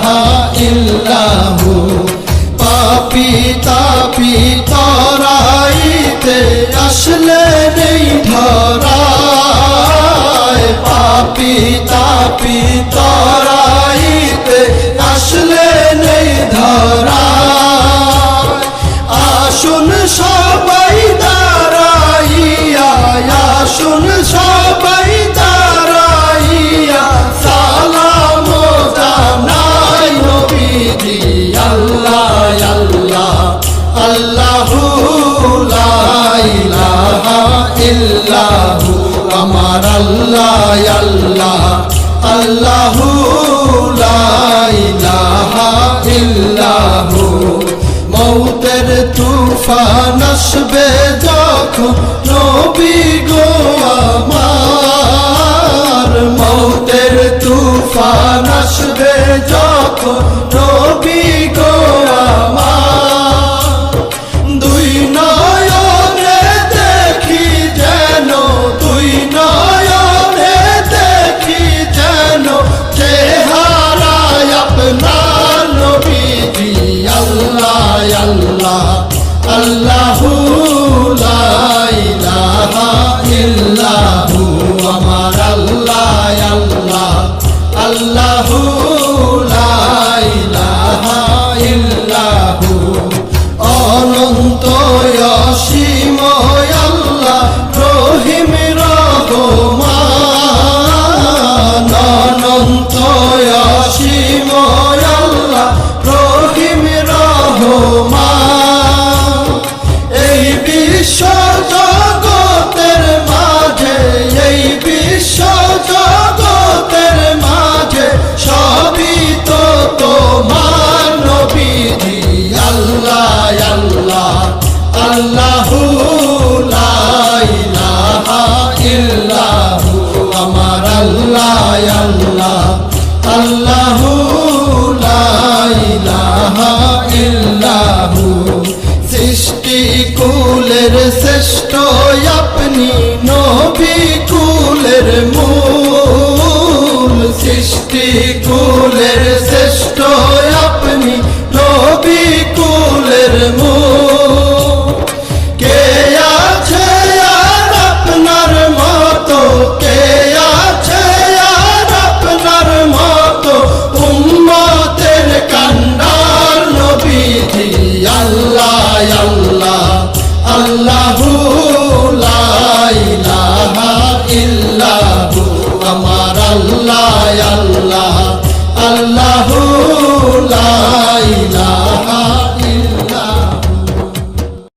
ইলাহা ইল্লাহু। পাপি তাপি তরাইতে আসলে নেই ধরায়। পাপি তাপি তরাইতে আসলে নেই ধরা আসুন সব ইল্লাহু আমার আল্লাহ আল্লাহ আল্লাহু লা ইলাহা ইল্লাহু। মউতের তুফান আসবে আল্লাহু আল্লাহ আল্লাহ ইল্লাহু। সৃষ্টি কুলের শ্রেষ্ঠ আপনি নবী কুলের মূল। সৃষ্টি আল্লাহ আল্লাহ।